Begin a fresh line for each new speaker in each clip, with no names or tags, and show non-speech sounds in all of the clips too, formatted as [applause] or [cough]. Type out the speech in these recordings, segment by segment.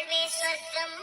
வாழ்வே சொர்க்கம்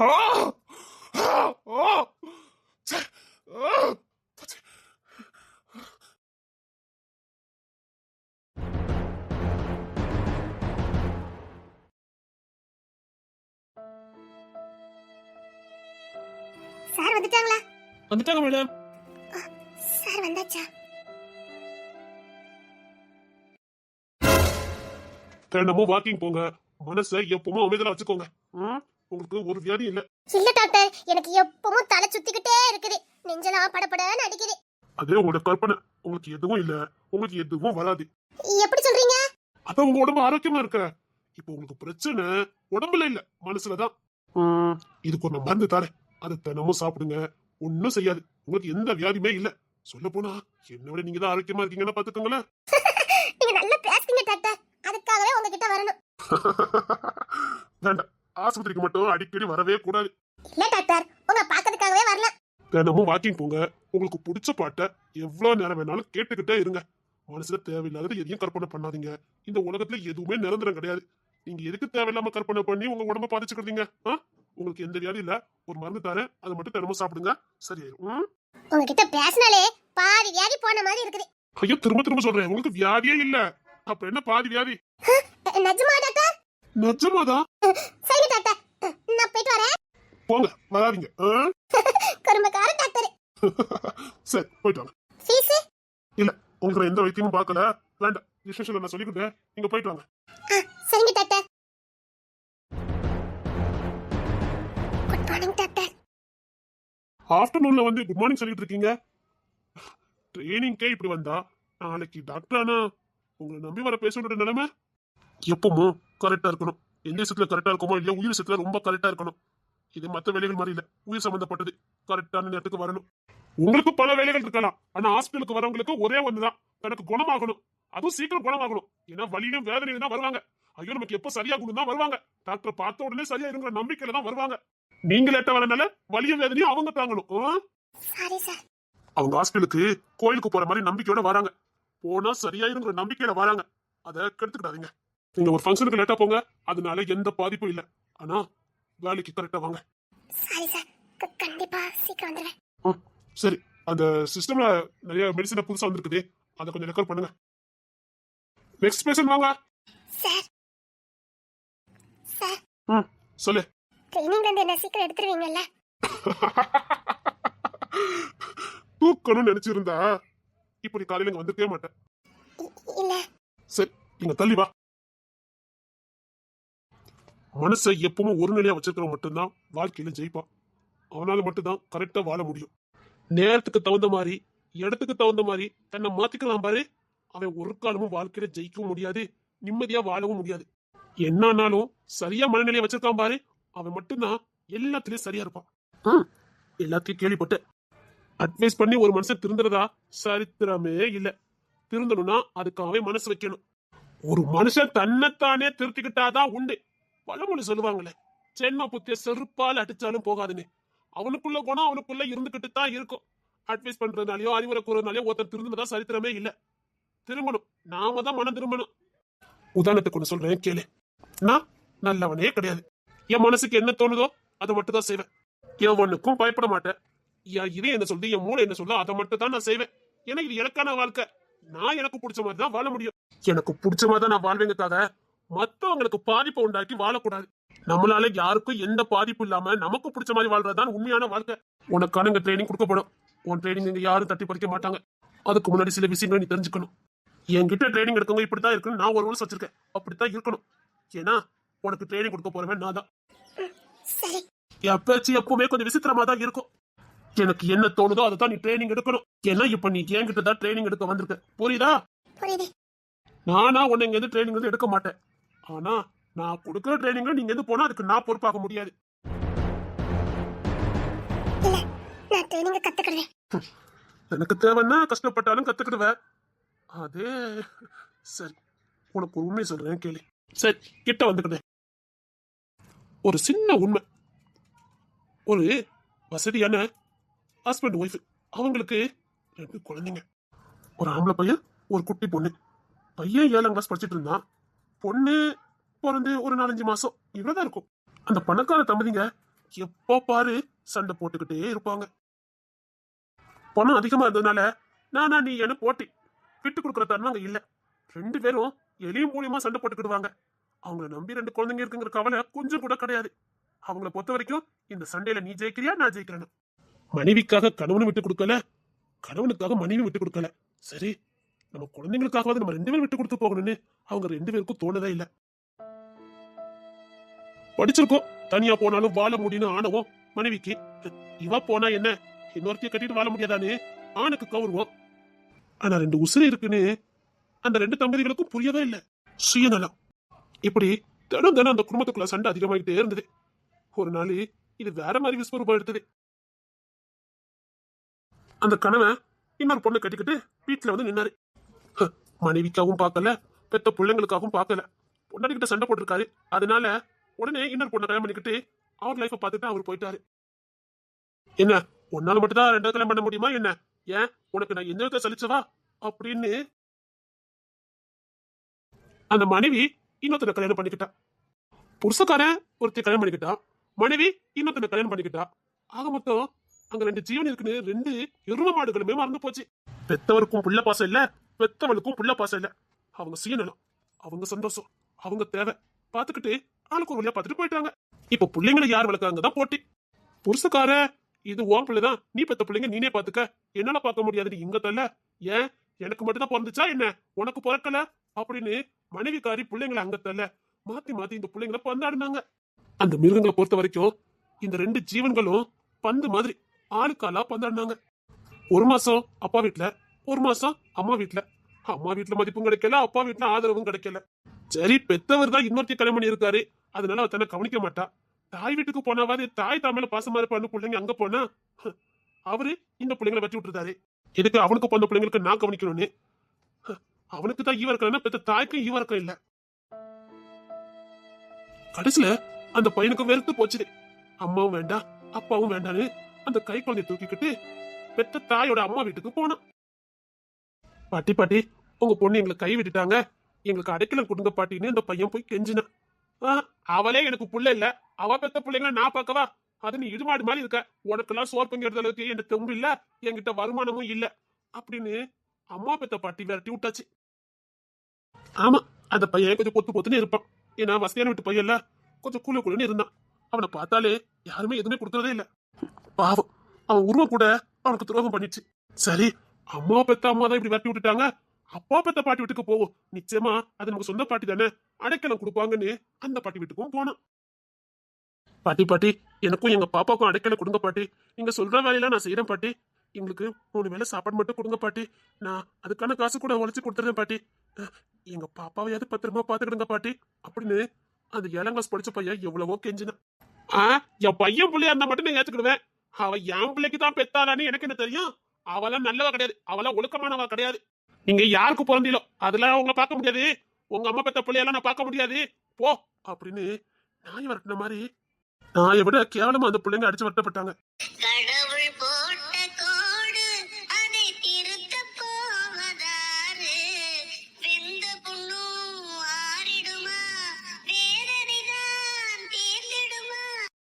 ஆ! ச்சே!
சார் வந்துட்டாங்களா
வந்துட்டாங்க மேடம்
சார் வந்தாச்சா
தினமும் வாக்கிங் போங்க மனசை எப்பவும் அமைதலா வச்சுக்கோங்க ம்? உங்களுக்கு ஒரு வியாதி இல்ல.
இல்ல டாக்டர். எனக்கு எப்பவும் தலை சுத்திக்கிட்டே இருக்குது. நெஞ்செல்லாம் படபடன்னு அடிக்குது.
அதே உங்களோட கற்பனை. உங்களுக்கு எதுவும் இல்ல. உங்களுக்கு எதுவும் வராது.
எப்படி சொல்றீங்க?
அதான் உங்க உடம்பு ஆரோக்கியமா இருக்க. இப்போ உங்களுக்கு பிரச்சனை உடம்புல இல்ல. மனசுலதான் இதுக்கு ஒரு மருந்து தரேன். அதை தினமும் சாப்பிடுங்க. ஒன்னும் செய்யாது. உங்களுக்கு எந்த வியாதியுமே இல்ல. சொல்ல போனா என்னை விட நீங்க தான் ஆரோக்கியமா இருக்கீங்கன்னா பாத்துக்கோங்களேன் [laughs]
நீங்க நல்லா பேசுறீங்க டாக்டர். அதுக்காகவே உங்ககிட்ட வரணும். [laughs]
வேண்டாம். ஆஸ்பத்திரிக்கு மட்டும் அடிக்கடி வரவே கூடாது.
இல்ல டாக்டர்? உங்க பாக்கிறதுக்காகவே வரல.
தினமும் வாக்கிங் போங்க. உங்களுக்கு பிடிச்ச பாட்டை எவ்வளவு நேரம் வேணாலும் கேட்டுக்கிட்டே இருங்க. மனசுல தேவையில்லாதது எதையும் கற்பனை பண்ணாதீங்க. இந்த உலகத்துல எதுவுமே நிரந்தரம் கிடையாது. நீங்க எதுக்கு தேவையில்லாம கற்பனை பண்ணி உங்க உடம்ப பாதிச்சுக்கிறீங்க? உங்களுக்கு எந்த வியாதி இல்ல. ஒரு மருந்து தரேன். அதை மட்டும் தினமும் சாப்பிடுங்க. சரியாயிரும்?
உங்ககிட்ட பேசினாலே பாதி வியாதி போன மாதிரி இருக்குது.
ஐயோ திரும்ப திரும்ப சொல்றேன். உங்களுக்கு வியாதியே இல்ல. அப்ப என்ன பாதி வியாதி?
நிஜமா டாக்டர்?
நிஜமாதான்
சரி டாக்டர் நான் போயிட்டு வரேன்.
போங்க வராதீங்க. ஆ?
குறும்பக்கார டாக்டர்.
சரி போயிட்டு வாங்க.
ஃபீஸ்?
இல்ல உங்களுக்கு நான் எந்த வைத்தியமும் பார்க்கல. வேண்டாம் ரிசப்ஷன்ல நான் சொல்லிக்கிட்டேன் நீங்க போயிட்டு வாங்க.
சரிங்க டாக்டர். Good morning doctor.
ஆஃப்டர்நூன்ல வந்து குட் மார்னிங் சொல்லிட்டு இருக்கீங்க ட்ரைனிங்க்கே இப்படி வந்தா? நாளைக்கு டாக்டர் ஆனா உங்களை நம்பி வர பேசுற நிலைமை? எப்பவும் கரெக்டா இருக்கணும். எந்த விஷயத்துல கரெக்டா இருக்குமோ இல்லையோ உயிர் விஷயத்துல ரொம்ப கரெக்டா இருக்கணும். இது மத்த வேலைகள் மாதிரி இல்ல. உயிர் சம்பந்தப்பட்டது கரெக்டான நேரத்துக்கு வரணும். உங்களுக்கு பல வேலைகள் இருக்கலாம். ஆனா ஹாஸ்பிட்டலுக்கு வரவங்களுக்கு ஒரே ஒண்ணுதான். தனக்கு குணமாகணும். அதுவும் சீக்கிரம் குணமாகணும். ஏன்னா வலியும் வேதனையும் தான் வருவாங்க. ஐயோ நமக்கு எப்போ சரியாகணும் தான் வருவாங்க. டாக்டர் பார்த்த உடனே சரியாயிருங்கிற நம்பிக்கையில தான் வருவாங்க. நீங்க லேட்டா வரனால வலியும் வேதனையும் அவங்க தாங்கணும்.
சார்
அவங்க ஹாஸ்பிட்டலுக்கு கோயிலுக்கு போற மாதிரி நம்பிக்கையோட வராங்க. போனா சரியாயிருங்கிற நம்பிக்கையில வராங்க. அதை கெடுத்துக்கிடாதீங்க. நீங்க ஒரு ஃபங்க்ஷனுக்கு லேட்டா போங்க. அதனால எந்த பாதிப்பும் இல்ல. ஆனா வேலைக்கு கரெக்டா வாங்க.
சாரி சார் கண்டிப்பா சீக்கிரம் வந்துடுவேன்
சரி. அந்த சிஸ்டம்ல நிறைய மெடிசன் புதுசா வந்திருக்குது. அதை கொஞ்சம் ரெக்கார்ட் பண்ணுங்க. நெக்ஸ்ட் பேஷன் வாங்க.
சார் சார்
ம் சொல்லு.
ட்ரைனிங்ல இருந்து என்ன சீக்கிரம் எடுத்துருவீங்கல்ல? [laughs]
தூக்கணும்னு நினைச்சிருந்தா இப்படி காலையில இங்க வந்திருக்கவே மாட்டேன்
இல்ல.
சரி நீங்க தள்ளி வா. மனசை எப்பவும் ஒரு நிலையா வச்சிருக்கிறவன் மட்டும்தான் வாழ்க்கையில ஜெயிப்பான். அவனால மட்டும்தான் கரெக்டா வாழ முடியும். நேரத்துக்கு தகுந்த மாதிரி இடத்துக்கு தகுந்த மாதிரி தன்னை மாத்திக்கலாம் பாரு. அவன் ஒரு காலமும் வாழ்க்கையில ஜெயிக்கவும் முடியாது நிம்மதியா வாழவும் முடியாது. என்னானாலும் சரியா மனநிலையை வச்சிருக்கான் பாரு. அவன் மட்டும்தான் எல்லாத்துலயும் சரியா இருப்பான். எல்லாத்தையும் கேள்விப்பட்ட அட்வைஸ் பண்ணி ஒரு மனுஷன் திருந்துறதா? சரித்திரமே இல்ல. திருந்தணும்னா அதுக்கு அவன் மனசு வைக்கணும். ஒரு மனுஷன் தன்னைத்தானே திருத்திக்கிட்டாதான் உண்டு. பழமொழி சொல்லுவாங்களே. சென்ம புத்திய செருப்பால் அடிச்சாலும் போகாதுன்னு அவனுக்குள்ள குணம் அவனுக்குள்ள இருந்துகிட்டு தான் இருக்கும். அட்வைஸ் பண்றதுனாலயோ அறிவுரை கூறதுனாலயோ ஒருத்தர் திருந்தினதா சரித்திரமே இல்ல. திரும்பணும். நாம தான் மனம் திரும்பணும். உதாரணத்துக்கு ஒண்ணு சொல்றேன் கேளு. நான் நல்லவனே கிடையாது. என் மனசுக்கு என்ன தோணுதோ அதை மட்டும் தான் செய்வேன் எவனுக்கும் பயப்பட மாட்டேன். என் இதே என்ன சொல்லுது என் மூளை என்ன சொல்லுதோ அதை மட்டும் தான் நான் செய்வேன். ஏன்னா இது எனக்கான வாழ்க்கை. நான் எனக்கு பிடிச்ச மாதிரி தான் வாழ முடியும். எனக்கு பிடிச்ச மாதிரி தான் நான் தாத மத்தவங்களுக்கு பாதிப்பை உண்டாக்கி வாழக்கூடாது. நம்மளால யாருக்கும் எந்த பாதிப்பும் இல்லாம நமக்கு பிடிச்ச மாதிரி வாழ்றதுதான் உண்மையான வாழ்க்கை. உனக்கான இங்க ட்ரைனிங் கொடுக்கப்படும். உன் ட்ரைனிங் இங்க யாரும் தட்டி பறிக்க மாட்டாங்க. அதுக்கு முன்னாடி சில விஷயங்களை நீ தெரிஞ்சுக்கணும். என்கிட்ட ட்ரைனிங் எடுக்கவங்க இப்படித்தான் இருக்குன்னு நான் ஒரு ரூல்ஸ் வச்சிருக்கேன். அப்படித்தான் இருக்கணும். ஏன்னா உனக்கு ட்ரைனிங் கொடுக்க போறவன் நான் தான். பேச்சு எப்பவுமே கொஞ்சம் விசித்திரமா தான் இருக்கும். எனக்கு என்ன தோணுதோ அதை தான் நீ ட்ரைனிங் எடுக்கணும். ஏன்னா இப்ப நீ என்கிட்ட தான் ட்ரைனிங் எடுக்க வந்திருக்க. புரியுதா? நானா உன்னை இங்க ட்ரைனிங் வந்து எடுக்க மாட்டேன். ஆனா நான் கொடுக்குற ட்ரைனிங்ல நீங்க எது போனா அதுக்கு நான் பொறுப்பாக முடியாது.
நான் ட்ரைனிங்க கத்துக்கிறேன்
எனக்கு தேவைன்னா கஷ்டப்பட்டாலும் கத்துக்கிடுவேன். அதே சரி உனக்கு ஒரு உண்மை சொல்றேன் கேளு. சரி கிட்ட வந்துக்கிட்டேன் ஒரு சின்ன உண்மை. ஒரு வசதியான ஹஸ்பண்ட் ஒய்ஃப் அவங்களுக்கு ரெண்டு குழந்தைங்க. ஒரு ஆம்பளை பையன் ஒரு குட்டி பொண்ணு. பையன் ஏழாம் கிளாஸ் படிச்சிட்டு இருந்தான். பொண்ணு பிறந்து ஒரு நாலஞ்சு மாசம் இவ்வளவுதான் இருக்கும். அந்த பணக்கார தம்பதிங்க எப்போ பாரு சண்டை போட்டுக்கிட்டே இருப்பாங்க. பணம் அதிகமா இருந்ததுனால நானா நீ என போட்டி? விட்டு கொடுக்குற தன்மை அங்க இல்ல. ரெண்டு பேரும் எளியும் மூலியமா சண்டை போட்டுக்கிடுவாங்க. அவங்கள நம்பி ரெண்டு குழந்தைங்க இருக்குங்கிற கவலை கொஞ்சம் கூட கிடையாது. அவங்கள பொறுத்த வரைக்கும் இந்த சண்டையில நீ ஜெயிக்கிறியா நான் ஜெயிக்கிறேன்னு. மனைவிக்காக கணவனை விட்டு கொடுக்கல கணவனுக்காக மனைவி விட்டு கொடுக்கல. சரி நம்ம குழந்தைங்களுக்காகவாது நம்ம ரெண்டு பேரும் விட்டு கொடுத்து போகணும்னு அவங்க ரெண்டு பேருக்கும் தோணதே இல்ல. படிச்சிருக்கோம். தனியா போனாலும் வாழ முடியும்னு ஆணவம் மனைவிக்கு. இவ போனா என்ன? இன்னொருத்தையும் கட்டிட்டு வாழ முடியாதானே ஆணுக்கு கௌரவம் ஆனா ரெண்டு உசுறு இருக்குன்னு அந்த ரெண்டு தம்பதிகளுக்கும் புரியவே இல்லை. சுயநலம். இப்படி தினம் தினம் அந்த குடும்பத்துக்குள்ள சண்டை அதிகமாகிட்டே இருந்தது. ஒரு நாள் இது வேற மாதிரி விஸ்வரூபம் எடுத்தது. அந்த கணவன் இன்னொரு பொண்ணு கட்டிக்கிட்டு வீட்டுல வந்து நின்னாரு. மனைவிக்காகவும் பார்க்கல பெத்த பிள்ளைங்களுக்காகவும் பார்க்கல. கிட்ட சண்டை போட்டிருக்காரு. அதனால உடனே இன்னொரு பொண்ணை கல்யாணம் பண்ணிக்கிட்டு அவர் லைஃப் பார்த்துட்டு அவர் போயிட்டாரு. என்ன உன்னால மட்டும் தான் ரெண்டாவது கல்யாணம் பண்ண முடியுமா என்ன? ஏன்? உனக்கு நான் எந்த விதத்தை சலிச்சவா? அப்படின்னு அந்த மனைவி இன்னொருத்தனை கல்யாணம் பண்ணிக்கிட்டா. புருஷக்காரன் ஒருத்தர் கல்யாணம் பண்ணிக்கிட்டா. மனைவி இன்னொருத்தனை கல்யாணம் பண்ணிக்கிட்டா. ஆக மொத்தம் அங்க ரெண்டு ஜீவன் இருக்குன்னு ரெண்டு எரும மாடுகளுமே மறந்து போச்சு. பெத்தவருக்கும் புள்ள பாசம் இல்ல. பெத்தவளுக்கும் புள்ள பாசம் இல்ல. அவங்க சுயநலம் அவங்க சந்தோஷம் அவங்க தேவை. பாத்துக்கிட்டு ஆளுக்கு ஒரு வழியா பார்த்துட்டு போயிட்டாங்க. இப்ப பிள்ளைங்களை யார் வளர்க்காங்க தான் போட்டி. புருஷக்கார இது உன் பிள்ளைதான். நீ பெத்த பிள்ளைங்க நீனே பாத்துக்க. என்னால பார்க்க முடியாது இங்க தல்ல ஏன்? எனக்கு மட்டும் தான் பிறந்துச்சா என்ன? உனக்கு பிறக்கல? அப்படின்னு மனைவிக்காரி பிள்ளைங்களை அங்க தல்ல மாத்தி மாத்தி இந்த பிள்ளைங்களை பந்தாடினாங்க. அந்த மிருகங்களை பொறுத்த வரைக்கும் இந்த ரெண்டு ஜீவன்களும் பந்து மாதிரி ஆளுக்காலா பந்தாடினாங்க. ஒரு மாசம் அப்பா வீட்டுல ஒரு மாசம் அம்மா வீட்டுல அம்மா வீட்டுல மதிப்பும் கிடைக்கல அப்பா வீட்டுல ஆதரவும் கிடைக்கல. சரி பெத்தவர் தான் இன்னொருத்தி கல்யாணம் பண்ணி இருக்காரு அதனால அவ தன்னை கவனிக்க மாட்டா. தாய் வீட்டுக்கு போனாவது தாய் தமிழ மேல பாசமா இருப்பான்னு பிள்ளைங்க அங்க போனா அவரு இந்த பிள்ளைங்களை வச்சு விட்டுருந்தாரு எதுக்கு அவனுக்கு பிறந்த பிள்ளைங்களுக்கு நான் கவனிக்கணும்னு? அவனுக்கு தான் ஈவா இருக்கலன்னா பெத்த தாய்க்கும் ஈவா இருக்க இல்ல. கடைசியில அந்த பையனுக்கு வெறுத்து போச்சு அம்மாவும் வேண்டாம் அப்பாவும் வேண்டான்னு அந்த கை குழந்தைய தூக்கிக்கிட்டு பெத்த தாயோட அம்மா வீட்டுக்கு போனான். பாட்டி பாட்டி உங்க பொண்ணு எங்களை கை விட்டுட்டாங்க. எங்களுக்கு அடைக்கலம் கொடுங்க பாட்டின்னு அந்த பையன் போய் கெஞ்சினான். அவளே எனக்கு புள்ள இல்ல. அவ பெத்த பிள்ளைங்க நான் பார்க்கவா? அது நீ இடுமாடு மாதிரி இருக்க. உனக்கெல்லாம் சோறு பங்கிறது அளவுக்கு எனக்கு தெம்பு இல்ல என்கிட்ட வருமானமும் இல்ல. அப்படின்னு அம்மா பெத்த பாட்டி விரட்டி விட்டாச்சு. ஆமா அந்த பையன் கொஞ்சம் பொத்து பொத்துன்னு இருப்பான். ஏன்னா வசதியான வீட்டு பையன்ல கொஞ்சம் குழு குழுன்னு இருந்தான். அவனை பார்த்தாலே யாருமே எதுவுமே கொடுக்கறதே இல்ல. பாவம் அவன் உருவம் கூட அவனுக்கு துரோகம் பண்ணிடுச்சு சரி அம்மா பெத்த அம்மா தான் இப்படி விரட்டி விட்டுட்டாங்க? அப்பா பெத்த பாட்டி வீட்டுக்கு போகும் நிச்சயமா அது நமக்கு சொந்த பாட்டி தானே? அடைக்கலம் கொடுப்பாங்கன்னு அந்த பாட்டி வீட்டுக்கும் போனோம். பாட்டி பாட்டி எனக்கும் எங்க பாப்பாவுக்கும் அடைக்கலம் கொடுங்க பாட்டி. நீங்க சொல்ற வேலையெல்லாம் நான் செய்யறேன் பாட்டி. எங்களுக்கு மூணு வேளை சாப்பாடு மட்டும் கொடுங்க பாட்டி. நான் அதுக்கான காசு கூட உழைச்சி கொடுத்துறேன் பாட்டி. எங்க பாப்பாவையாவது பத்திரமா பாத்துக்கிடுங்க பாட்டி. அப்படின்னு அந்த ஏழாம் கிளாஸ் படிச்ச பையன் எவ்வளவோ கெஞ்சினான். ஆ என் பையன் பிள்ளையா இருந்தா மட்டும் நான் ஏத்துக்கிடுவேன். அவ என் பிள்ளைக்கு தான் பெத்தாளான்னு எனக்கு என்ன தெரியும்? அவெல்லாம் நல்லவ கிடையாது. அவெல்லாம் ஒழுக்கமானவ கிடையாது. நீங்க யாருக்கு பிறந்தீங்களோ அதெல்லாம் உங்களை பார்க்க முடியாது. உங்க அம்மா பெத்த பிள்ளையெல்லாம் நான் பார்க்க முடியாது. போ அப்படின்னு நாய் வரட்டின மாதிரி நாயை விட கேவலமா அந்த பிள்ளைங்க அடிச்சு வரட்டப்பட்டாங்க.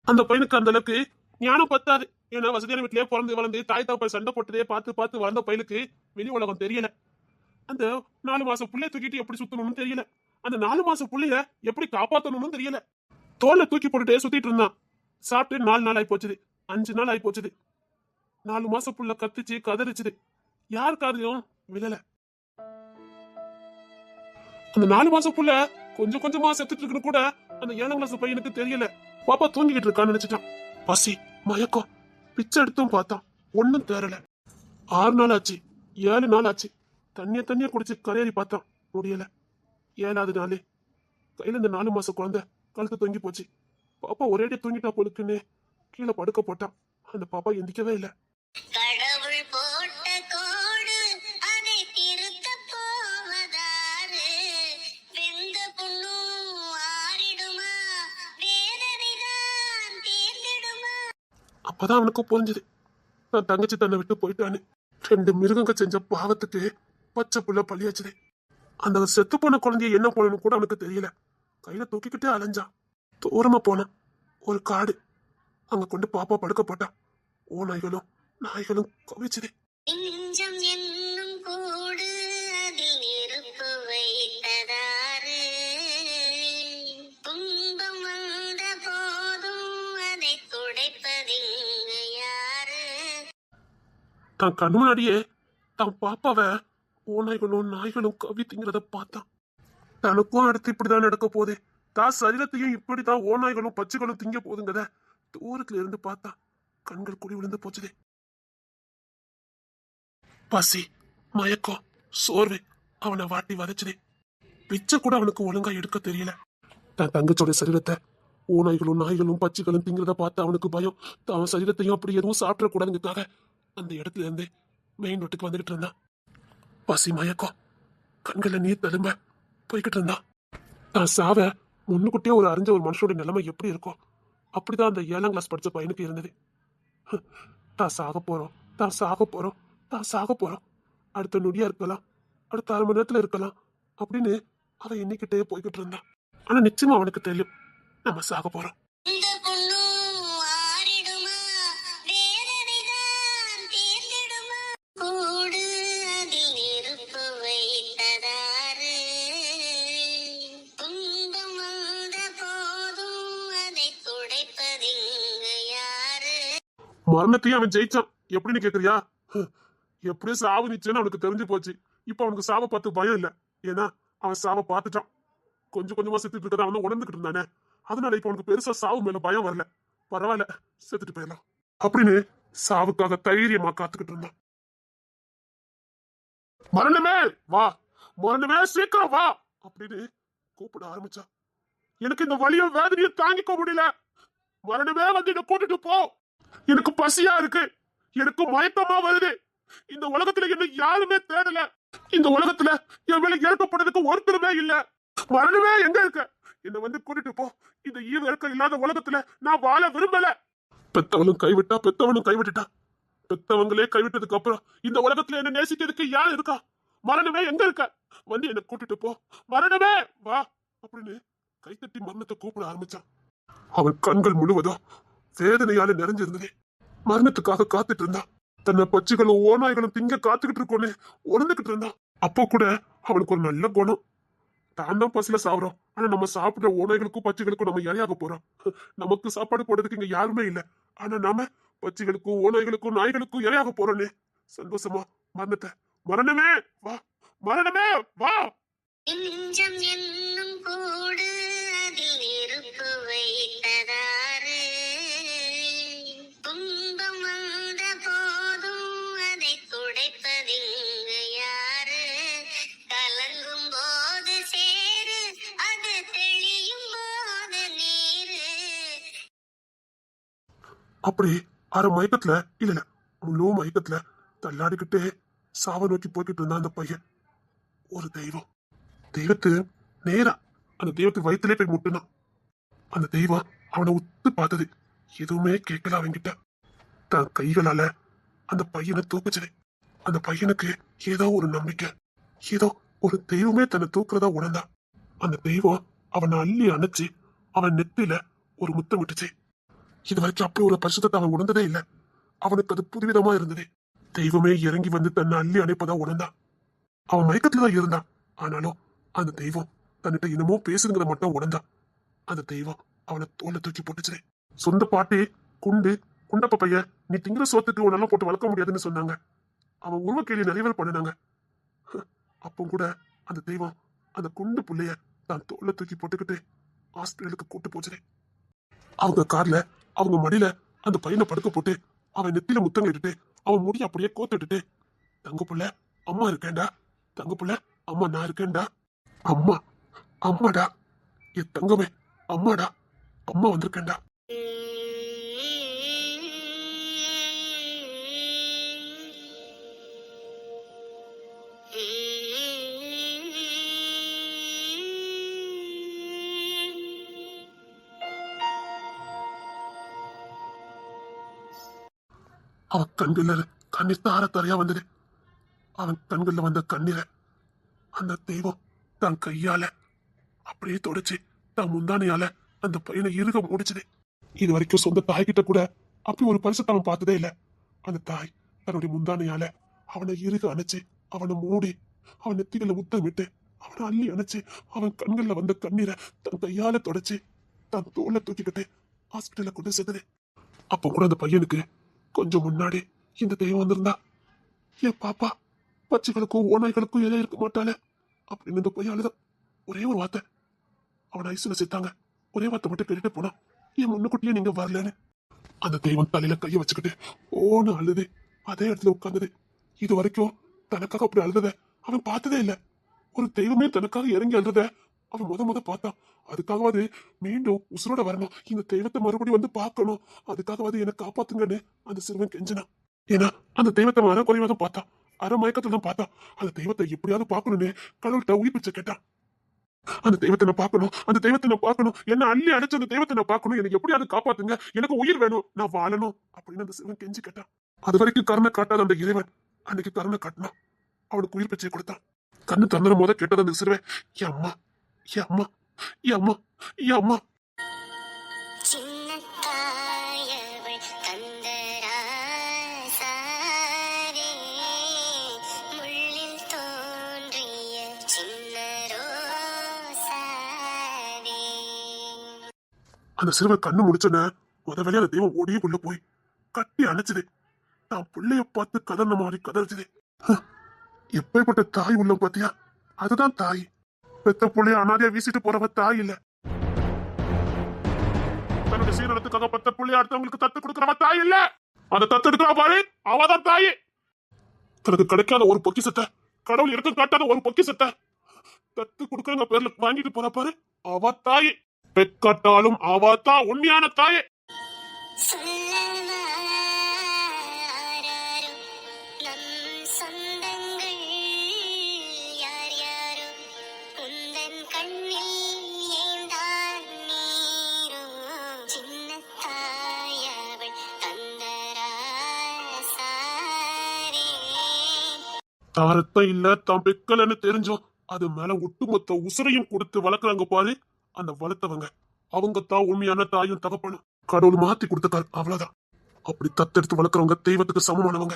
அந்த பையனுக்கு அந்த அளவுக்கு ஞானம் பத்தாது. ஏன்னா வசதியான வீட்லயே பிறந்து வளர்ந்து தாய் தாப்பா சண்டை போட்டதே பார்த்து பார்த்து வளர்ந்த பயிலுக்கு வெளி உலகம் தெரியல. அந்த நாலு மாசம் புள்ளைய தூக்கிட்டு எப்படி சுத்தணும்னு தெரியல. அந்த நாலு மாசம் புள்ளைய எப்படி காப்பாத்தணும்னு தெரியல. தோலை தூக்கி போட்டுட்டே சுத்திட்டு இருந்தான். சாப்பிட்டு நாலு நாள் ஆகி போச்சுது. அஞ்சு நாள் ஆகி போச்சுது. நாலு மாசம் புள்ள கத்துச்சு கதறிச்சுது. யார் காரியம் விழல. அந்த நாலு மாசம் புள்ள கொஞ்சம் கொஞ்சமா செத்துட்டு இருக்குன்னு கூட அந்த ஏழாம் கிளாஸ் பையனுக்கு தெரியல. பாப்பா தூங்கிக்கிட்டு இருக்கான்னு நினைச்சிட்டான். பசி மயக்கம். பிச்சை எடுத்தும் பார்த்தான் ஒன்றும் தேரல ஆறு நாள் ஆச்சு ஏழு நாள் ஆச்சு. தண்ணிய தண்ணிய குடிச்சு கரையேறி பார்த்தான் முடியல. ஏழாவது நாளே. கையில இந்த நாலு மாசம் குழந்தை கழுத்து தொங்கி போச்சு. பாப்பா ஒரேடியா தூங்கிட்டா போலுக்குன்னு கீழே படுக்க போட்டான் அந்த பாப்பா எந்திக்கவே இல்லை. அப்பதான் அவனுக்கு புரிஞ்சது. நான் தங்கச்சி தன்னை விட்டு போயிட்டான்னு ரெண்டு மிருகங்க செஞ்ச பாவத்துக்கு பச்சை புள்ள பழியாச்சுது. அந்த செத்து போன குழந்தைய என்ன பண்ணணும் கூட அவனுக்கு தெரியல. கையில தூக்கிக்கிட்டே அலைஞ்சான் தூரமா போனான் ஒரு காடு. அங்க கொண்டு பாப்பா படுக்க போட்டான் ஓ நாய்களும் கவிச்சுது. தான் கண் முன்னாடியே தான் பாப்பாவை ஓநாய்களும் நாய்களும் கவி திங்கிறத பார்த்தான் தனக்கும் அடுத்து இப்படிதான் நடக்க போகுது. தான் சரீரத்தையும் இப்படிதான் ஓநாய்களும் பச்சைகளும் திங்க போதுங்கத தூரத்துல இருந்து பார்த்தா கண்கள் குடி விழுந்து போச்சுதே. பசி மயக்கம் சோர்வு அவனை வாட்டி வதச்சுதே. பிச்சை கூட அவனுக்கு ஒழுங்கா எடுக்க தெரியல. தன் தங்கச்சோட சரீரத்தை ஓநாய்களும் நாய்களும் பச்சைகளும் திங்கிறத பார்த்து அவனுக்கு பயம். தான் சரீரத்தையும் அப்படி எதுவும் சாப்பிடக்கூடாதுங்கிறதுக்காக அந்த இடத்துல இருந்து மெயின் ரோட்டுக்கு வந்துகிட்டு இருந்தான். பசி மயக்கம். கண்களில் நீர் தழும்ப போய்கிட்டு இருந்தான். தான் சாவ முன்னுக்குட்டியே ஒரு அறிஞ்ச ஒரு மனுஷனுடைய நிலைமை எப்படி இருக்கும்? அப்படிதான் அந்த ஏழாம் கிளாஸ் படித்த பையனுக்கு இருந்தது. தான் சாக போகிறோம் தான் சாக போகிறோம் தான் சாக போகிறோம் அடுத்த நொடியாக இருக்கலாம் அடுத்த அரை மணி நேரத்தில் இருக்கலாம் அப்படின்னு அவன் எண்ணிக்கிட்டே போய்கிட்டு இருந்தான். ஆனால் நிச்சயமாக அவனுக்கு தெரியும் நம்ம சாக
போகிறோம்
மரணத்தையும் அவன் ஜெயிச்சான் எப்படின்னு கேக்குறியா? எப்படியும் சாவு நிச்சயம் அவனுக்கு தெரிஞ்சு போச்சு. இப்ப அவனுக்கு சாவை பார்த்து பயம் இல்ல. ஏன்னா அவன் சாவை பார்த்துட்டான். கொஞ்சம் கொஞ்சமா செத்துட்டு இருக்கதான் அவன் உணர்ந்துகிட்டு இருந்தானே. அதனால இப்ப அவனுக்கு பெருசா சாவு மேல பயம் வரல. பரவாயில்ல செத்துட்டு போயிடலாம். அப்படின்னு சாவுக்காக தைரியமா காத்துக்கிட்டு இருந்தான். மரணமே வா மரணமே சீக்கிரம் வா! அப்படின்னு கூப்பிட ஆரம்பிச்சா எனக்கு இந்த வழியும் வேதனையும் தாங்கிக்க முடியல. மரணமே வந்து என்ன கூட்டிட்டு போ! எனக்கு பசியா இருக்கு. எனக்கு மயக்கமா வருது. இந்த உலகத்துல என்ன யாருமே தேடல. இந்த உலகத்துல என் மேல இறக்கப்படுறதுக்கு ஒருத்தருமே இல்ல. மரணமே எங்க இருக்க? என்ன வந்து கூட்டிட்டு போ. இந்த ஈவு இறக்கம் இல்லாத உலகத்துல நான் வாழ விரும்பல. பெத்தவனும் கைவிட்டா பெத்தவனும் கைவிட்டுட்டா. பெத்தவங்களே கைவிட்டதுக்கு அப்புறம் இந்த உலகத்துல என்ன நேசிக்கிறதுக்கு யார் இருக்கா? மரணமே எங்க இருக்க? வந்து என்ன கூட்டிட்டு போ. மரணமே வா அப்படின்னு கைத்தட்டி மரணத்தை கூப்பிட ஆரம்பிச்சான். அவன் கண்கள் முழுவதும் வேதனையால நிறைஞ்சிருந்தது. மரணத்துக்காக காத்துட்டு இருந்தான் தன்னை பச்சைகளும் ஓநாய்களும் திங்க காத்துக்கிட்டு இருக்கோன்னு உணர்ந்துகிட்டு இருந்தான் அப்போ கூட அவளுக்கு ஒரு நல்ல குணம். தான் தான் பசில சாப்பிடுறோம் ஆனா நம்ம சாப்பிடுற ஓநாய்களுக்கும் பச்சைகளுக்கும் நம்ம இரையாக போறோம் நமக்கு சாப்பாடு போடுறதுக்கு இங்க யாருமே இல்ல. ஆனா நாம பச்சைகளுக்கும் ஓநாய்களுக்கும் நாய்களுக்கும் இரையாக போறோன்னே. சந்தோஷமா மரணத்தை. மரணமே! வா! மரணமே! வா!
என்னும் கூடு
அப்படி அரை மயக்கத்துல இல்ல இல்ல முழு மயக்கத்துல தள்ளாடிக்கிட்டே சாவ நோக்கி போய்கிட்டு இருந்தான் அந்த பையன். ஒரு தெய்வம். தெய்வத்து நேரா அந்த தெய்வத்து வயிற்றுலே போய் முட்டுனான். அந்த தெய்வம் அவனை உத்து பார்த்தது. எதுவுமே கேட்கல அவன்கிட்ட. தன் கைகளால அந்த பையனை தூக்குச்சது. அந்த பையனுக்கு ஏதோ ஒரு நம்பிக்கை. ஏதோ ஒரு தெய்வமே தன்னை தூக்குறதா உணர்ந்தான். அந்த தெய்வம் அவனை அள்ளி அணைச்சு அவன் நெத்தில ஒரு முத்தம் விட்டுச்சு இது வரைக்கும் அப்படி ஒரு பரிசுத்தத்தை அவன் உணர்ந்ததே இல்லை. அவனுக்கு அது புதுவிதமா இருந்தது. தெய்வமே இறங்கி வந்து தன்னை அள்ளி அணைப்பதா உணர்ந்தான். அவன் மயக்கத்துல தான் இருந்தான். ஆனாலும் அந்த தெய்வம் தன்னிட்ட என்னமோ பேசுங்கிறத மட்டும் உணர்ந்தான். அந்த தெய்வம் அவனை தோல்ல தூக்கி போட்டுச்சு சொந்த பாட்டி குண்டு குண்டப்ப பையன் நீ திங்கிற சோத்துக்கு உன்னால போட்டு வளர்க்க முடியாதுன்னு சொன்னாங்க. அவன் உருவ கேள்வி நிறைவேற பண்ணினாங்க. அப்போ கூட அந்த தெய்வம் அந்த குண்டு புள்ளைய தான் தோல்ல தூக்கி போட்டுக்கிட்டு ஹாஸ்பிட்டலுக்கு கூட்டு போச்சுது அவங்க கார்ல அவங்க மடியில அந்த பையனை படுக்க போட்டு அவன் நெத்தில முத்தங்கிட்டுட்டு அவன் முடிய அப்படியே கோத்துட்டுட்டு தங்க புள்ள அம்மா இருக்கேன்டா. தங்க புள்ள அம்மா நான் இருக்கேன்டா. அம்மா அம்மாடா. என் தங்கமே அம்மாடா. அம்மா வந்திருக்கேன்டா. அவன் கண்கள்ல கண்ணீர் தார தாரையா வந்தது. அவன் கண்கள்ல வந்த கண்ணீரை அந்த தெய்வம் தன் கையால அப்படியே தொடச்சு தன் முந்தானையால அந்த பையனை இறுக முடிச்சது. இது வரைக்கும் சொந்த தாய்கிட்ட கூட அப்படி ஒரு பரிசு அவன் பார்த்ததே இல்ல. அந்த தாய் தன்னுடைய முந்தானையால அவனை இறுக அணைச்சு அவனை மூடி அவன் நெத்திகளை முத்தம் விட்டு அவனை அள்ளி அணைச்சு அவன் கண்கள்ல வந்த கண்ணீரை தன் கையால தொடச்சு தன் தோலை தூக்கிக்கிட்டு ஹாஸ்பிட்டல்ல கொண்டு சேர்த்தது அப்போ கூட அந்த பையனுக்கு கொஞ்சம் முன்னாடி இந்த தெய்வம் வந்திருந்தா. என் பாப்பா பச்சைகளுக்கும் ஓநாய்களுக்கும் எதை இருக்க மாட்டாளே. அப்படின்னு இந்த பொய் அழுதான் ஒரே ஒரு வார்த்தை. அவன் ஐசுல செத்தாங்க ஒரே வார்த்தை மட்டும் கேட்டுட்டு போனான் என் முன்னுக்குட்டியே நீங்க வரலன்னு. அந்த தெய்வம் தலையில கையை வச்சுக்கிட்டு ஓன்னு அழுது. அதே இடத்துல உட்கார்ந்தது. இது வரைக்கும் தனக்காக அப்படி அழுதத அவன் பார்த்ததே இல்லை. ஒரு தெய்வமே தனக்காக இறங்கி அழுதத அவன் முத முத பார்த்தான் அதுக்காகவாது மீண்டும் உசுரோட வரணும். இந்த தெய்வத்தை மறுபடியும் வந்து பார்க்கணும். அதுக்காகவாது என்னை காப்பாத்துங்கன்னு அந்த சிறுவன் கெஞ்சினான் ஏன்னா அந்த தெய்வத்தை மர குறைவாக தான் பார்த்தான் அரை மயக்கத்துல தான் பார்த்தா. அந்த தெய்வத்தை எப்படியாவது பார்க்கணும்னு கடவுள்கிட்ட உயிர் பிச்சை கேட்டான் அந்த தெய்வத்தை நான் பார்க்கணும். அந்த தெய்வத்தை நான் பார்க்கணும். என்ன அள்ளி அடைச்ச அந்த தெய்வத்தை நான் பார்க்கணும். எனக்கு எப்படியாவது காப்பாத்துங்க. எனக்கு உயிர் வேணும். நான் வாழணும். அப்படின்னு அந்த சிவன் கெஞ்சி கேட்டான் அது வரைக்கும் கருணை காட்டாத அந்த இறைவன் அன்னைக்கு கருணை காட்டினான் அவனுக்கு உயிர் பிச்சை கொடுத்தான். கண்ணு தந்தன போத கேட்டது அந்த சிறுவன் என் அம்மா
தோன்றிய சின்ன ரோசாவே
அந்த சிறுவன் கண்ணு முடிச்சோன்ன முத வேலையா அந்த தெய்வம் ஓடியே உள்ள போய் கட்டி அணைச்சது. தான் பிள்ளைய பார்த்து கதறின மாதிரி கதறிச்சது. எப்பேற்பட்ட தாய் உள்ளம் பாத்தியா? அதுதான் தாய். பெத்த புள்ளைய அனாதையா வீசிட்டு போறவ தாய் இல்ல. தன்னுடைய சீரனத்துக்காக பெத்த புள்ளைய அடுத்தவங்களுக்கு தத்து கொடுக்கறவ தாய் இல்ல. அந்த தத்து எடுக்கிறா பாரு அவதான் தாய். தனக்கு கிடைக்காத ஒரு பொக்கிசத்தை கடவுள் எடுத்து காட்டாத ஒரு பொக்கிசத்தை தத்து கொடுக்கறவங்க பேர்ல வாங்கிட்டு போற பாரு அவ தாய். பெக்காட்டாலும் அவ தான் உண்மையான தாயே. தாரத்தம் இல்ல தான் பெக்கலன்னு தெரிஞ்சோம் அது மேல ஒட்டுமொத்த உசுரையும் கொடுத்து வளர்க்குறாங்க பாரு அந்த வளர்த்தவங்க. அவங்க தான் உண்மையான தாயும் தகப்பனும். கடவுள் மாத்தி கொடுத்துட்டார் அவ்வளவுதான். அப்படி தத்தெடுத்து வளர்க்குறவங்க தெய்வத்துக்கு சமமானவங்க.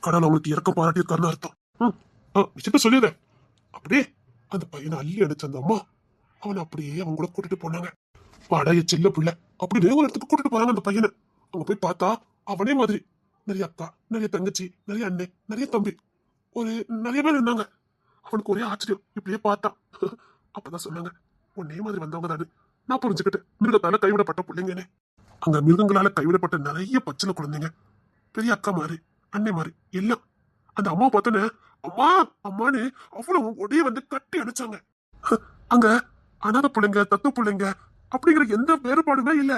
கடவுள் அவங்களுக்கு இறக்க பாராட்டியிருக்காருன்னு அர்த்தம். ம், ஆ, விஷயத்த சொல்லியத அப்படியே அந்த பையனை அள்ளி அடிச்ச அந்த அம்மா அவனை அப்படியே அவங்க கூட கூட்டிட்டு போனாங்க. படைய செல்ல பிள்ளை. அப்படி ஒரு இடத்துக்கு கூட்டிட்டு போறாங்க அந்த பையனை. அங்க போய் பார்த்தா அவனே மாதிரி. நிறைய அக்கா நிறைய தங்கச்சி நிறைய அண்ணன் நிறைய தம்பி. ஒரு நிறைய பேர் இருந்தாங்க. அவனுக்கு ஒரே ஆச்சரியம். இப்படியே பார்த்தான் அப்பதான் சொன்னாங்க உன்னே மாதிரி வந்தவங்க தானே நான் புரிஞ்சுக்கிட்டேன். மிருகத்தால கைவிடப்பட்ட பிள்ளைங்கனே. அங்க மிருகங்களால கைவிடப்பட்ட நிறைய பச்சில குழந்தைங்க. பெரிய அக்கா மாதிரி அண்ணே மாதிரி எல்லாம். அந்த அம்மா பார்த்தோன்னே அம்மா அம்மான்னு அவ்வளவு ஒடே வந்து கட்டி அடிச்சாங்க. அங்க அனாதை பிள்ளைங்க தத்து பிள்ளைங்க அப்படிங்கிற எந்த வேறுபாடுமே இல்ல.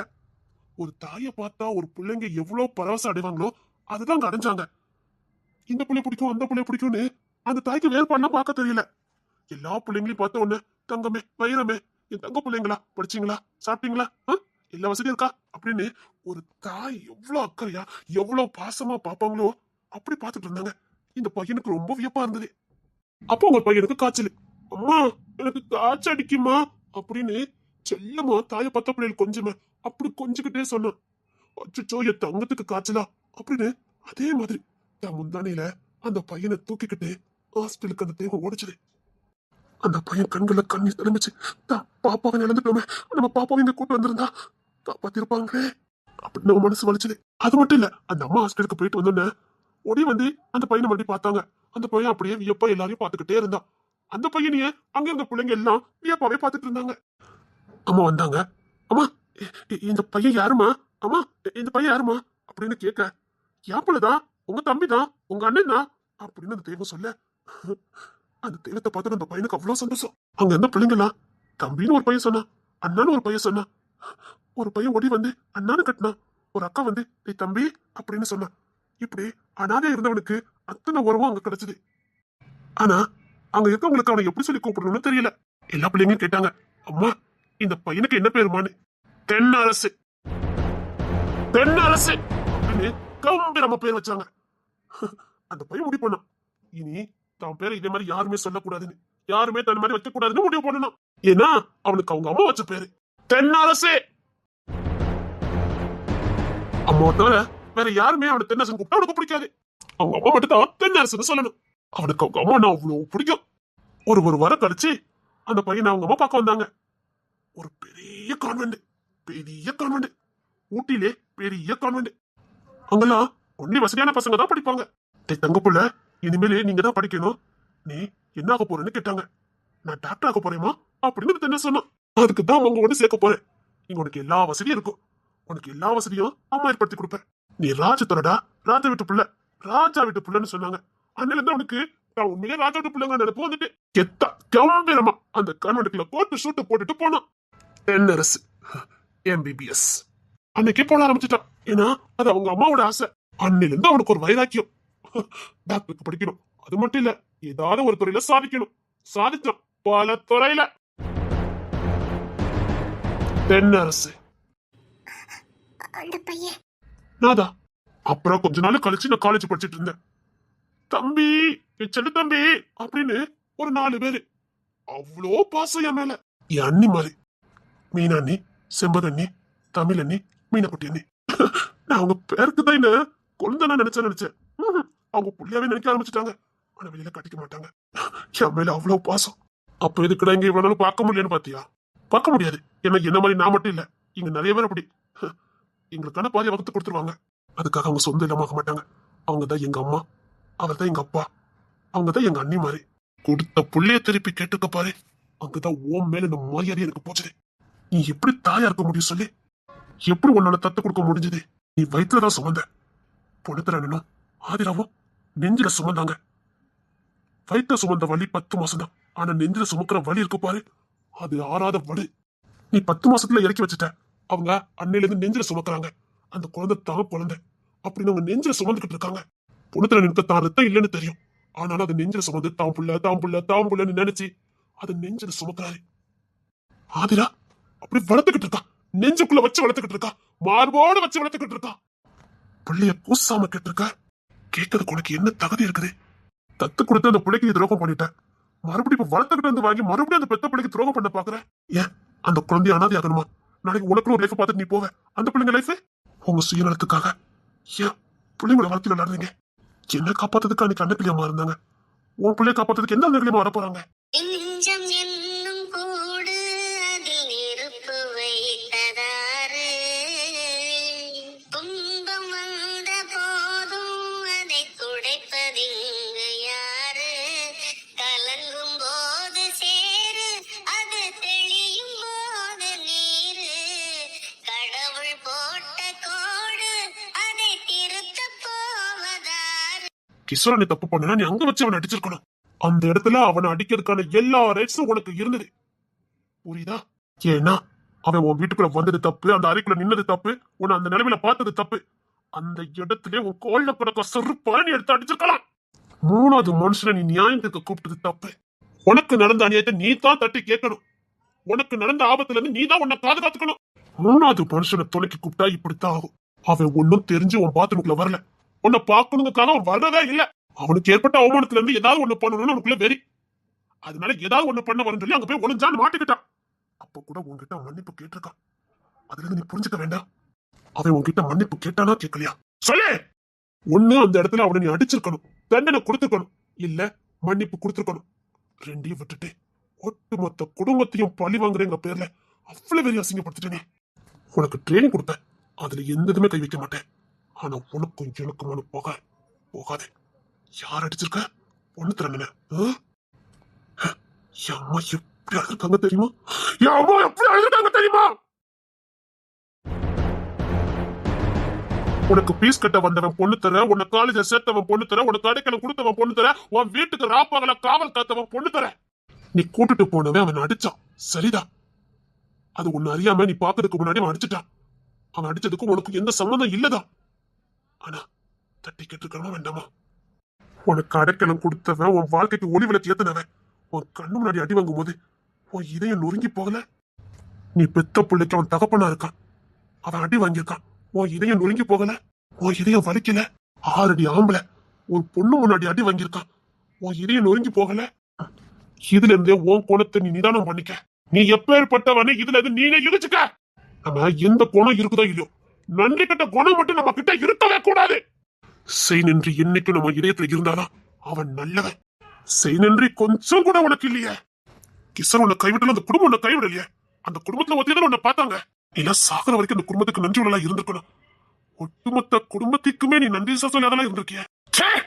ஒரு தாயை பார்த்தா ஒரு பிள்ளைங்க எவ்வளவு பரவசம் அடைவாங்களோ அதுதான் அங்க அடைஞ்சாங்க. இந்த பிள்ளை பிடிக்கும் அந்த பிள்ளை பிடிக்கும்னு அந்த தாய்க்கு வேறுபாடுலாம் பார்க்க தெரியல. எல்லா பிள்ளைங்களையும் பார்த்த உடனே தங்கமே வைரமே என் தங்க பிள்ளைங்களா படிச்சீங்களா சாப்பிட்டீங்களா எல்லா வசதியும் இருக்கா? அப்படின்னு ஒரு தாய் எவ்வளவு அக்கறையா எவ்வளவு பாசமா பார்ப்பாங்களோ அப்படி பார்த்துட்டு இருந்தாங்க. இந்த பையனுக்கு ரொம்ப வியப்பா இருந்தது. அப்போ உங்க பையனுக்கு காய்ச்சல். அம்மா எனக்கு காய்ச்சல் அடிக்குமா? அப்படின்னு செல்லமா தாயை பத்த பிள்ளைகள் கொஞ்சமே அப்படி கொஞ்சிக்கிட்டே சொன்னான். அச்சோ என் தங்கத்துக்கு காய்ச்சலா? அப்படின்னு அதே மாதிரி முந்தானையில அந்த பையனை தூக்கிக்கிட்டு ஹாஸ்பிட்டலுக்கு அந்த தேவை ஓடிச்சது. அந்த பையன் கண்கள்ல கண்ணீர் திரும்பிச்சு தான் பாப்பாவை இழந்துட்டோமே. நம்ம பாப்பாவை இங்க கூட்டு வந்திருந்தா காப்பாத்திருப்பாங்களே. அப்படின்னு நம்ம மனசு வலிச்சது. அது மட்டும் இல்ல அந்த அம்மா ஹாஸ்பிட்டலுக்கு போயிட்டு வந்தோன்னே ஓடி வந்து அந்த பையனை மறுபடியும் பார்த்தாங்க. அந்த பையன் அப்படியே வியப்பா எல்லாரையும் பார்த்துக்கிட்டே இருந்தான். அந்த பையனையே அங்க இருந்த பிள்ளைங்க எல்லாம் வியப்பாவே பார்த்துட்டு இருந்தாங்க. அம்மா வந்தாங்க. அம்மா இந்த பையன் யாருமா அம்மா இந்த பையன் யாருமா அப்படின்னு கேட்க யாப்பிளதான் உங்க தம்பி தான் உங்க அண்ணன் தான் அப்படின்னு அந்த தெய்வம் சொல்ல. அந்த தெய்வத்தை பார்த்துட்டு அந்த பையனுக்கு அவ்வளவு சந்தோஷம். அங்க இருந்த பிள்ளைங்களாம் தம்பின்னு ஒரு பையன் சொன்னா அண்ணான்னு ஒரு பையன் சொன்னா ஒரு பையன் ஓடி வந்து அண்ணான்னு கட்டினான். ஒரு அக்கா வந்து டேய் தம்பி அப்படின்னு சொன்னான். இப்படி அனாதையா இருந்தவனுக்கு அத்தனை உறவும் அங்க கிடைச்சது. ஆனா அங்க இருக்கவங்களுக்கு அவனை எப்படி சொல்லி கூப்பிடணும்னு தெரியல. எல்லா பிள்ளைங்களும் கேட்டாங்க அம்மா இந்த பையனுக்கு என்ன பேருமான்னு? தென்னரசு. தென்னரசு. அப்படின்னு கம்பீரமா பேர் வச்சாங்க. அந்த பையன் முடிவு பண்ணான். இனி தான் பேரை இதே மாதிரி யாருமே சொல்லக்கூடாதுன்னு. யாருமே தன் மாதிரி வைக்க கூடாதுன்னு முடிவு பண்ணணும். ஏன்னா அவனுக்கு அவங்க அம்மா வச்ச பேரு. தென்னரசே! அம்மா தவிர வேற யாருமே அவனை தென்னரசன் கூப்பிட்டா அவனுக்கு பிடிக்காது. அவங்க அம்மா மட்டும் தான் தென்னரசன் சொல்லணும். அவனுக்கு அவங்க அம்மா நான் அவ்வளவு பிடிக்கும். ஒரு ஒரு வாரம் கழிச்சு அந்த பையனை அவங்க அம்மா பார்க்க வந்தாங்க. ஒரு பெரிய கான்வெண்ட் பெரிய கான்வெண்ட் ஊட்டியிலே பெரிய கான்வெண்ட் அங்கெல்லாம் ஒன்லி வசதியான பசங்க தான் படிப்பாங்க. டே தங்க புள்ள இனிமேலே நீங்க தான் படிக்கணும். நீ என்ன ஆக போறேன்னு கேட்டாங்க. நான் டாக்டர் ஆக போறேமா அப்படின்னு என்ன சொன்னான் அதுக்கு தான் அவங்க ஒன்று சேர்க்க போறேன். இங்க உனக்கு எல்லா வசதியும் இருக்கும். உனக்கு எல்லா வசதியும் அம்மா ஏற்படுத்தி கொடுப்பேன். நீ ராஜத்தோடடா ராஜா வீட்டு புள்ள ராஜா வீட்டு புள்ளன்னு சொன்னாங்க. அன்னில இருந்து உனக்கு நான் உண்மையிலே ராஜா வீட்டு பிள்ளைங்க நினைப்பு வந்துட்டு. கெத்தா கம்பீரமா அந்த கான்வெண்ட்டுக்குள்ள கோட்டு ஷூட்டு போட்டுட்டு போனான். தென்னரசு எம்பிபிஎஸ் அன்னைக்கே போட ஆரம்பிச்சிட்டான். ஏன்னா அது அவங்க அம்மாவோட ஆசை. அன்னில இருந்து அவனுக்கு ஒரு வைராக்கியம். டாக்டருக்கு படிக்கணும். அது மட்டும் இல்ல ஏதாவது ஒரு துறையில சாதிக்கணும். சாதிச்சான் பல துறையில. தென்னரசு.
அந்த பையன்.
நாதா அப்புறம் கொஞ்ச நாள் கழிச்சு நான் காலேஜ் படிச்சிட்டு இருந்தேன். தம்பி என் செல்ல தம்பி அப்படின்னு ஒரு நாலு பேரு. அவ்வளோ பாசம் என் மேல. என் அண்ணி மாதிரி. மீனாண்ணி செம்பதண்ணி தமிழ் அண்ணி மீனக்குட்டி அண்ணி நான் அவங்க பேருக்கு தான் என்ன குழந்தை நான் நினைச்சேன். ம்ஹும். அவங்க புள்ளியாவே நினைக்க ஆரம்பிச்சிட்டாங்க. ஆனா வெளியில கட்டிக்க மாட்டாங்க. என் மேல அவ்வளவு பாசம். அப்ப எதுக்குடா இங்க இவ்வளவு பார்க்க முடியலன்னு பாத்தியா? பார்க்க முடியாது. ஏன்னா என்ன மாதிரி நான் மட்டும் இல்ல. இங்க நிறைய பேர் அப்படி. எங்களுக்கான பாதி வகுத்து கொடுத்துருவாங்க. அதுக்காக அவங்க சொந்த இல்லமாக்க மாட்டாங்க. அவங்க தான் எங்க அம்மா. அவர் தான் எங்க அப்பா. அவங்க தான் எங்க அண்ணி மாதிரி. கொடுத்த புள்ளைய திருப்பி கேட்டுக்க பாரு. அங்கதான் ஓம் மேல இந்த மரியாதை எனக்கு போச்சுது. நீ எப்படி தாயா இருக்க முடியும் சொல்லி? எப்படி உன்னால தத்து கொடுக்க முடிஞ்சது? நீ வயிற்றுல தான் சுமந்த. பொடுத்துறனும் ஆதிராவும் நெஞ்சில சுமந்தாங்க. வயிற்றுல சுமந்த வலி பத்து மாசம் தான் ஆனா நெஞ்சில சுமக்கிற வலி இருக்கு பாரு. அது ஆறாத வலி. நீ பத்து மாசத்துல இறக்கி வச்சுட்ட. அவங்க அன்னையில இருந்து நெஞ்சில சுமக்குறாங்க. அந்த குழந்தை தான் குழந்தை அப்படின்னு அவங்க நெஞ்சில சுமந்துகிட்டு இருக்காங்க. புணத்துல நிற்க தான் ரத்தம் இல்லைன்னு தெரியும். ஆனாலும் அது நெஞ்சில சுமந்து தான் புள்ள தான் புள்ள தான் புள்ளன்னு நினைச்சு அது நெஞ்சில சுமக்கிறாரு. ஆதிரா அப்படி வளர்த்துக்கிட்டு இருக்கா. நெஞ்சுக்குள்ள வச்சு வளர்த்துக்கிட்டு இருக்கா. மார்போடு வச்சு வளர்த்துக்கிட்டு இருக்கா. பிள்ளைய பூசாம கேட்டிருக்க? கேட்கறதுக்கு உனக்கு என்ன தகுதி இருக்குது? தத்து கொடுத்து அந்த பிள்ளைக்கு நீ துரோகம் பண்ணிட்டேன் மறுபடியும் இப்ப வளர்த்துக்கிட்டு வந்து வாங்கி மறுபடியும் அந்த பெத்த பிள்ளைக்கு துரோகம் பண்ண பாக்குற? ஏன்? அந்த குழந்தைய அனாதை ஆகணுமா நாளைக்கு உனக்கு ஒரு லைஃப் பார்த்துட்டு நீ போவ. அந்த பிள்ளைங்க லைஃப் உங்க சுயநலத்துக்காக. ஏன்? பிள்ளைங்களோட வாழ்க்கையில விளையாடுறீங்க. என்ன காப்பாத்துறதுக்கு அன்னைக்கு அண்ணக்கிளியம்மா இருந்தாங்க. உன் பிள்ளைய காப்பாத்துறதுக்கு எந்த அண்ணக்கிளியம்மா வர போறாங்க கிஷோரனை தப்பு பண்ணனா நீ அங்க வச்சு அவனை அடிச்சிருக்கணும். அந்த இடத்துல அவனை அடிக்கிறதுக்கான எல்லா ரைட்ஸும் உனக்கு இருந்தது. புரியுதா? ஏன்னா அவன் உன் வீட்டுக்குள்ள வந்தது தப்பு அந்த அறைக்குள்ள நின்னது தப்பு உன்னை அந்த நிலைமையில பார்த்தது தப்பு. அந்த இடத்துல உன் கோல்ல பிறக்க செருப்பால நீ எடுத்து அடிச்சிருக்கலாம். மூணாவது மனுஷனை நீ நியாயம் கேட்க கூப்பிட்டது தப்பு. உனக்கு நடந்த அநியாயத்தை நீ தான் தட்டி கேட்கணும். உனக்கு நடந்த ஆபத்துல இருந்து நீ தான் உன்னை பாதுகாத்துக்கணும். மூணாவது மனுஷனை தொலைக்கி கூப்பிட்டா இப்படித்தான் ஆகும். அவன் ஒன்னும் தெரிஞ்சு உன் பாத்ரூம்குள்ள வரல. உன்னை பார்க்கணுங்கக்காக அவன் வர்றதே இல்ல. அவனுக்கு ஏற்பட்ட அவமானத்துல இருந்து ஏதாவது ஒண்ணு பண்ணணும்னு அவனுக்குள்ள வெறி. அதனால ஏதாவது ஒண்ணு பண்ண வரும் சொல்லி அங்க போய் ஒளிஞ்சான்னு மாட்டிக்கிட்டான். அப்ப கூட உன்கிட்ட மன்னிப்பு கேட்டிருக்கான். அதுல இருந்து நீ புரிஞ்சுக்க வேண்டாம். அவன் உன்கிட்ட மன்னிப்பு கேட்டானா கேட்கலையா? சொல்லு! ஒண்ணு அந்த இடத்துல அவனை நீ அடிச்சிருக்கணும். தண்டனை கொடுத்துருக்கணும். இல்ல மன்னிப்பு கொடுத்துருக்கணும். ரெண்டையும் விட்டுட்டு ஒட்டுமொத்த குடும்பத்தையும் பழி வாங்குறேங்க பேர்ல அவ்வளவு பெரிய அசிங்கப்படுத்திட்டேனே உனக்கு ட்ரைனிங் கொடுப்பேன் அதுல எந்த இதுமே கை வைக்க மாட்டேன். ஆனா உனக்கும் எனக்குமான போக போகாது. யார் அடிச்சிருக்க? ஒண்ணு திறன அம்மா எப்படி அழுதுருக்காங்க தெரியுமா? என் அம்மா எப்படி அழுதுருக்காங்க தெரியுமா? உனக்கு பீஸ் கட்ட வந்தவன் பொண்ணு தர உன்னை காலேஜ சேர்த்தவன் பொண்ணு தர உனக்கு அடைக்கலம் கொடுத்தவன் பொண்ணு தர உன் வீட்டுக்கு ராப்பகல காவல் காத்தவன் பொண்ணு தர. நீ கூட்டிட்டு போனவன் அவன் அடிச்சான். சரிதான் அது உன்னை அறியாம நீ பாக்குறதுக்கு முன்னாடி அவன் அடிச்சிட்டான். அவன் அடிச்சதுக்கு உனக்கு எந்த சம்மந்தம் இல்லதான் ஆனா தட்டி கேட்டுக்கணுமா வேண்டாமா? உனக்கு அடைக்கலம் கொடுத்தவன் உன் வாழ்க்கைக்கு ஒளி விளக்கு ஏத்தினவன். உன் கண்ணு முன்னாடி அடி வாங்கும் போது உன் இதயம் நொறுங்கி போகல. நீ பெத்த பிள்ளைக்கு அவன் தகப்பனா இருக்கான். அவன் அடி வாங்கியிருக்கான். உன் இதயம் நொறுங்கி போகல. உன் இதயம் வலிக்கல. ஆறடி ஆம்பளை. உன் பொண்ணு முன்னாடி அடி வாங்கியிருக்கான். உன் இதயம் நொறுங்கி போகல. இதுல இருந்தே உன் குணத்தை நீ நிதானம் பண்ணிக்க. நீ எப்பேற்பட்டவனே இதுல இருந்து நீனே இடிச்சுக்க நம்ம எந்த குணம் இருக்குதோ இல்லையோ. நன்றி கட்ட குணம் மட்டும் நம்ம கிட்ட இருக்கவே கூடாது. செய் நன்றி என்னைக்கும் நம்ம இதயத்துல இருந்தாலும் அவன் நல்லவன். செய் நன்றி கொஞ்சம் கூட உனக்கு இல்லையே. கிசர் உன்னை கைவிட்டாலும் அந்த குடும்பம் உன்னை கைவிடலையே. அந்த குடும்பத்துல ஒத்தியதான் உன்னை பார்த்தாங்க. நீ சாகிற வரைக்கும் அந்த குடும்பத்துக்கு நன்றி உள்ளா இருந்திருக்கணும். ஒட்டுமொத்த குடும்பத்துக்குமே நீ நன்றி சொல்ல அதெல்லாம் இருந்திருக்கிய. ச்சே!